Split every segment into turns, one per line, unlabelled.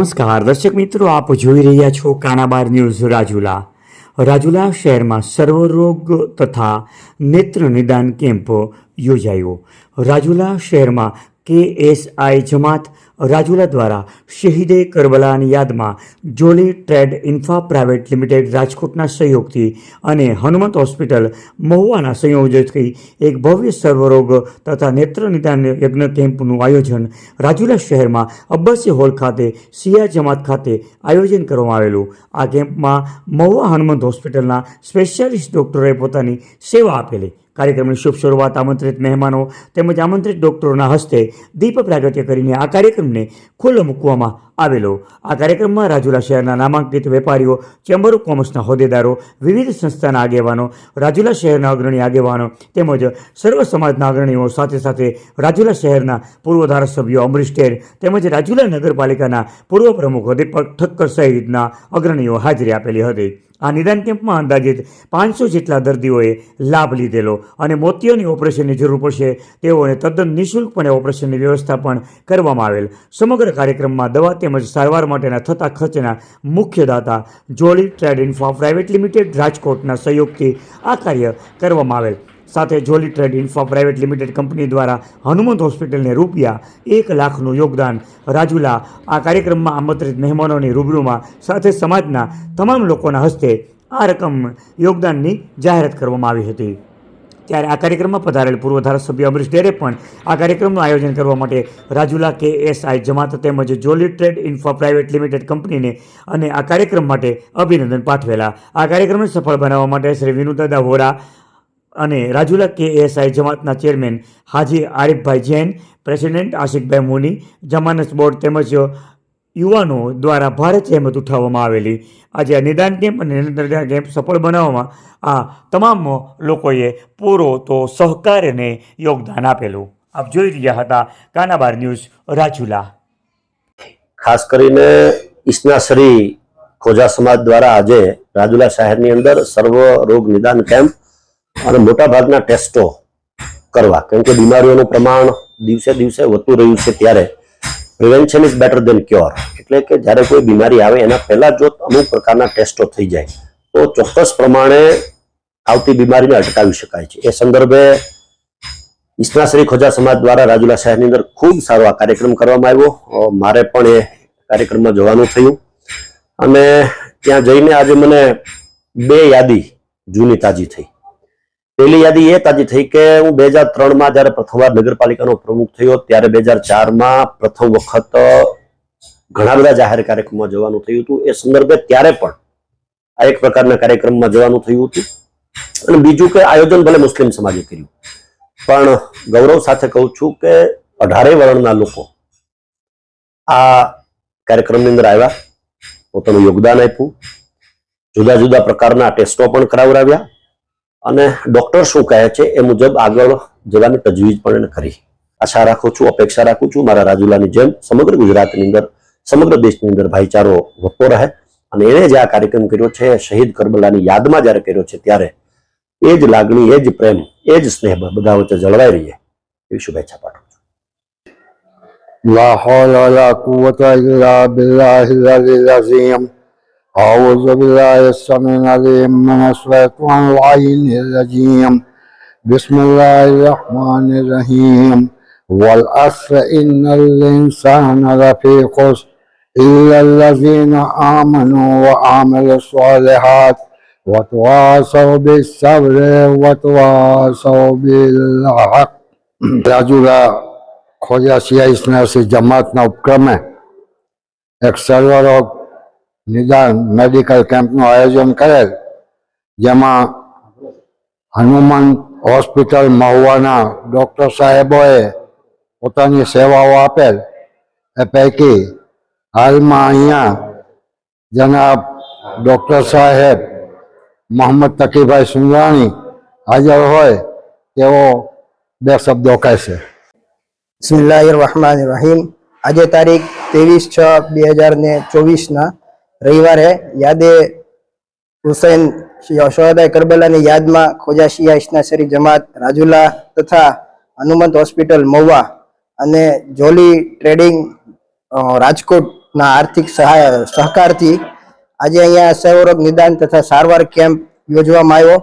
નમસ્કાર, દર્શક મિત્રો, આપ જોઈ રહ્યા છો કાનાબાર ન્યૂઝ રાજુલા. રાજુલા શહેરમાં સર્વરોગ તથા નેત્ર નિદાન કેમ્પ યોજાયો. રાજુલા શહેરમાં કેએસઆઈ જમાત રાજુલા દ્વારા શહીદે કરબલાની યાદમાં Jolly Trade Infra Private Limited રાજકોટના સહયોગથી અને હનુમંત હોસ્પિટલ મહુવાના સંયોજકથી એક ભવ્ય સર્વરોગ તથા નેત્ર નિદાન યજ્ઞ કેમ્પનું આયોજન રાજુલા શહેરમાં અબ્બાસી હોલ ખાતે સિયા જમાત ખાતે આયોજન કરવામાં આવેલું. આ કેમ્પમાં મહુવા હનુમંત હોસ્પિટલના સ્પેશિયાલિસ્ટ ડૉક્ટરોએ પોતાની સેવા આપેલી. કાર્યક્રમની શુભ શરૂઆત આમંત્રિત મહેમાનો તેમજ આમંત્રિત ડૉક્ટરોના હસ્તે દીપ પ્રાગટ્ય કરીને આ કાર્યક્રમને ખુલ્લો મૂકવામાં આવેલો. આ કાર્યક્રમમાં રાજુલા શહેરના નામાંકિત વેપારીઓ, ચેમ્બર ઓફ કોમર્સના હોદ્દેદારો, વિવિધ સંસ્થાના આગેવાનો, રાજુલા શહેરના અગ્રણી આગેવાનો તેમજ સર્વ સમાજના અગ્રણીઓ સાથે સાથે રાજુલા શહેરના પૂર્વ ધારાસભ્યો અમરીશ ટેર તેમજ રાજુલા નગરપાલિકાના પૂર્વ પ્રમુખો દીપક ઠક્કર સહિતના અગ્રણીઓ હાજરી આપેલી હતી. આ નિદાન કેમ્પમાં અંદાજિત પાંચસો જેટલા દર્દીઓએ લાભ લીધેલો અને મોતિયોની ઓપરેશનની જરૂર પડશે તેઓને તદ્દન નિઃશુલ્કપણે ઓપરેશનની વ્યવસ્થા પણ કરવામાં આવેલ. સમગ્ર કાર્યક્રમમાં દવા તેમજ સારવાર માટેના થતા ખર્ચના મુખ્ય દાતા Jolly Trade Infra Private Limited રાજકોટના સહયોગથી આ કાર્ય કરવામાં આવેલ. સાથે Jolly Trade Infra Private Limited company દ્વારા હનુમંત હોસ્પિટલને રૂપિયા એક લાખનું યોગદાન. રાજુલા, આ કાર્યક્રમમાં આમંત્રિત મહેમાનોની રૂબરૂમાં સાથે સમાજના તમામ લોકોના હસ્તે આ રકમ યોગદાનની જાહેરાત કરવામાં આવી હતી. ત્યારે આ કાર્યક્રમમાં પધારેલ પૂર્વ ધારાસભ્ય અમરીશ ડેરે પણ આ કાર્યક્રમનું આયોજન કરવા માટે રાજુલા કે એસઆઈ જમાત તેમજ Jolly Trade Infra Private Limited કંપનીને અને આ કાર્યક્રમ માટે અભિનંદન પાઠવેલા. આ કાર્યક્રમને સફળ બનાવવા માટે શ્રી વિનુદાદા વોરા અને રાજુલા કે એસઆઈ જમાતના ચેરમેન હાજી આરિફભાઈ જૈન, પ્રેસિડેન્ટ આશિકભાઈ મોની જમાનત બોર્ડ તેમજ યુવાનો દ્વારા ભારે જહેમત ઉઠાવવામાં આવેલી. આજે આ નિદાન કેમ્પ અને નિદાન કેમ્પ સફળ બનાવવામાં આ તમામ લોકોએ પૂરો તો સહકાર અને યોગદાન આપેલું. આપ જોઈ રહ્યા હતા કાનાબાર ન્યૂઝ, રાજુલા.
ખાસ કરીને ઈસનાસરી ખોજા સમાજ દ્વારા આજે રાજુલા શહેરની અંદર સર્વ રોગ નિદાન કેમ્પ અને મોટા ભાગના ટેસ્ટો કરવા. કેમ કે બીમારીઓનું પ્રમાણ દિવસે દિવસે વધતું રહ્યું છે ત્યારે. Prevention is better than cure એટલે કે જ્યારે કોઈ બીમારી આવે, એના પહેલા જો અમુક પ્રકારના ટેસ્ટો થઈ જાય, તો ચોક્કસ પ્રમાણે આવતી બીમારીને અટકાવી શકાય છે. એ સંદર્ભે ઈસનાશ્રી ખોજા સમાજ દ્વારા રાજુલા શહેરની અંદર ખૂબ સારો આ કાર્યક્રમ કરવામાં આવ્યો. મારે પણ એ કાર્યક્રમમાં જવાનું થયું. અને ત્યાં જઈને આજે મને બે યાદી જૂની તાજી થઈ. પહેલી યાદી એ તાજી થઈ કે હું બે હજાર ત્રણમાં જ્યારે પ્રથમવાર નગરપાલિકાનો પ્રમુખ થયો ત્યારે બે હજાર ચારમાં પ્રથમ વખત ઘણા બધા જાહેર કાર્યક્રમમાં જવાનું થયું હતું. એ સંદર્ભે ત્યારે પણ આ એક પ્રકારના કાર્યક્રમમાં જવાનું થયું હતું. અને બીજું કે આયોજન ભલે મુસ્લિમ સમાજે કર્યું. પણ ગૌરવ સાથે કહું છું કે અઢારે વર્ણના લોકો આ કાર્યક્રમની અંદર આવ્યા. પોતાનું યોગદાન આપ્યું. જુદા જુદા પ્રકારના ટેસ્ટો પણ કરાવડાવ્યા. અને ડૉક્ટર શું કહે છે એ મુજબ આગળ જવાની તજવીજ પણ એને કરી. આશા રાખું છું, અપેક્ષા રાખું છું, મારા રાજુલાની જેમ સમગ્ર ગુજરાતની અંદર, સમગ્ર દેશની અંદર ભાઈચારો વધતો રહે અને એણે જે આ કાર્યક્રમ કર્યો છે, શહીદ કરબલાની યાદમાં જ્યારે કર્યો છે ત્યારે એ જ લાગણી, એ જ પ્રેમ, એ જ સ્નેહ બધા વચ્ચે જળવાઈ રહીએ એવી શુભેચ્છા પાઠવું છું.
لا حول ولا قوة إلا بالله العلي العظيم أعوذ بالله السميع العليم من الشيطان العين الرجيم. بسم الله الرحمن الرحيم. والأسر إن الإنسان لفي خسر إلا الذين آمنوا وعملوا الصالحات وتواصوا بالصبر وتواصوا بالحق. راجو کا کھوجا سیا اس طرح سے جماعت اپکرم ہے. ایک سرور اور નિદાન મેડિકલ કેમ્પનું આયોજન કરેલ જેમાં હનુમાન હોસ્પિટલ મહુવાના ડૉક્ટર સાહેબોએ પોતાની સેવાઓ આપેલ એ પૈકી હાલમાં અહીંયા જનાબ ડૉક્ટર સાહેબ મોહમ્મદ તકીભાઈ સુંદરાણી હાજર હોય તેઓ બે શબ્દો કહેશે
બિસ્મિલ્લાહિર રહમાનિર રહીમ આજે તારીખ ત્રેવીસ છ બે હજાર ને ચોવીસના રવિવારે યાદે હુસૈન શોહદાય કરબલાની યાદમાં ખોજા શિયા ઇસ્નાસરી જમાત, રાજુલા તથા હનુમંત હોસ્પિટલ, મહુવા અને જોલી ટ્રેડિંગ રાજકોટના આર્થિક સહાય, સહકારથી આજે અહીંયા સર્વરોગ નિદાન તથા સારવાર કેમ્પ યોજવામાં આવ્યો,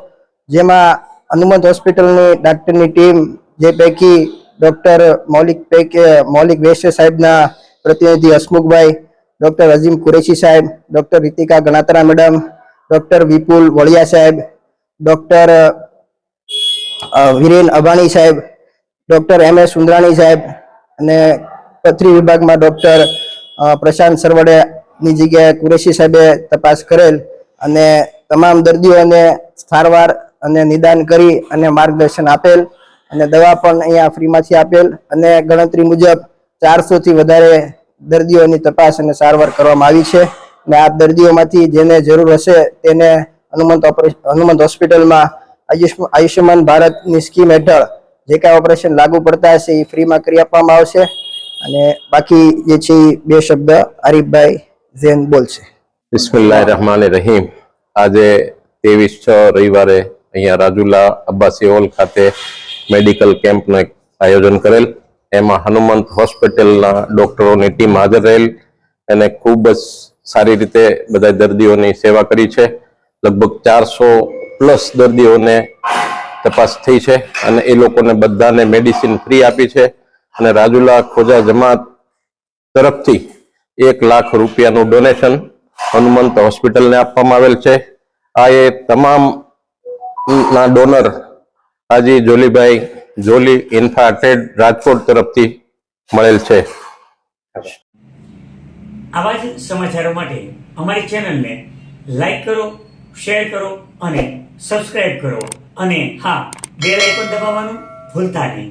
જેમાં હનુમંત હોસ્પિટલની ડાક્ટરની ટીમ, જે પૈકી ડૉક્ટર મૌલિક પૈકી, મૌલિક વૈશ્ય સાહેબના પ્રતિનિધિ હસમુખભાઈ ડોક્ટર અઝીમ કુરેશી સાહેબ, doctor Ritika Ganatra madam, doctor Vipul Valiya સાહેબ, ડોક્ટર વિરેન અભાણી સાહેબ, ડોક્ટર એમ એસ સુંદરાણી સાહેબ અને પથરી વિભાગમાં ડોક્ટર પ્રશાંત સરવડેની જગ્યાએ કુરેશી સાહેબે તપાસ કરેલ અને તમામ દર્દીઓને સારવાર અને નિદાન કરી અને માર્ગદર્શન આપેલ અને દવા પણ અહીંયા ફ્રીમાંથી આપેલ અને ગણતરી મુજબ ચારસોથી વધારે દર્દીઓની તપાસ અને સારવાર કરવામાં આવી છે અને આ દર્દીઓમાંથી જેને જરૂર હશે તેને હનુમંત ઓપરેશન હનુમંત હોસ્પિટલમાં આયુષ્યમાન ભારતની સ્કીમ હેઠળ જે કાંઈ ઓપરેશન લાગુ પડતા હશે એ ફ્રીમાં કરી આપવામાં આવશે. અને બાકી જે છે બે શબ્દ આરીફભાઈ ઝેન બોલશે.
બિસ્મિલ્લાહ રહમાન રહીમ આજે ત્રેવીસ છ રવિવારે અહીંયા રાજુલા અબ્બાસી હોલ ખાતે મેડિકલ કેમ્પનું આયોજન કરેલ. એમાં હનુમંત હોસ્પિટલના ડોક્ટરોની ટીમ હાજર રહેલ અને ખૂબ જ સારી રીતે બધા દર્દીઓની સેવા કરી છે. લગભગ ચારસો પ્લસ દર્દીઓને તપાસ થઈ છે અને એ લોકોને બધાને મેડિસિન ફ્રી આપી છે અને રાજુલા ખોજા જમાત તરફથી એક લાખ રૂપિયાનું ડોનેશન હનુમંત હોસ્પિટલને આપવામાં આવેલ છે. આ એ તમામ ના ડોનર હાજી જોલીભાઈ જોલી ઇન્ફા ટ્રેડ રાજકોટ તરફથી મળેલ છે.
આવા જ સમાચારો માટે અમારી ચેનલને લાઈક કરો, શેર કરો અને સબસ્ક્રાઇબ કરો. અને હા, બેલ આઇકોન દબાવવાનું ભૂલતા નહીં.